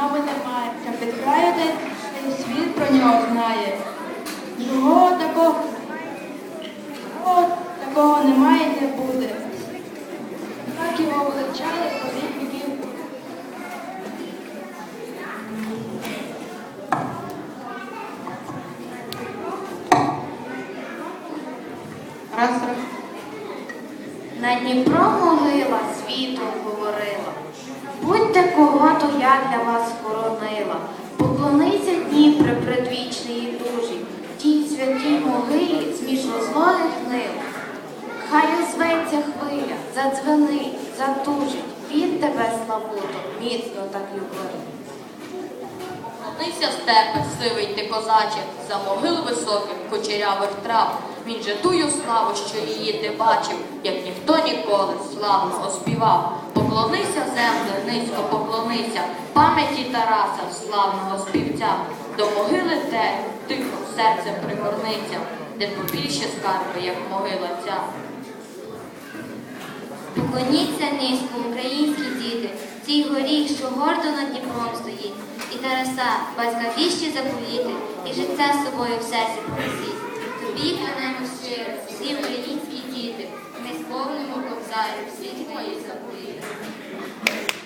нами немає. Капіткраю десь світ про нього знає. Другого такого, другого такого немає і не буде. Так його величали по вік віків. Раз, раз. На Дніпро могила світом говорила. Будьте кого, то я для вас хоронила. Поклонися Дніпре предвічної дужі, тій святій могилі зміж розлогих нив. Хай озветься хвиля, задзвенить, затужить, він тебе славуто, міцно так любив. Клонися степе, сивий ти козаче, за могил високих кучерявих трав. Він же тую славу, що її ти бачив, як ніхто ніколи славно оспівав. Поклонися земле, низько поклонися, пам'яті Тараса, славного співця. До могили те тихо серцем пригорниться, де побільше скарби, як могила ця. Поклоніться низько, українські діти, цій горі, що гордо над Дніпром стоїть, і Тараса, батька віщі заповіти, і життя з собою в серці понесіть. Тобі клянемо щиро, всі українські Rosário, Cid Moisés, Poeira.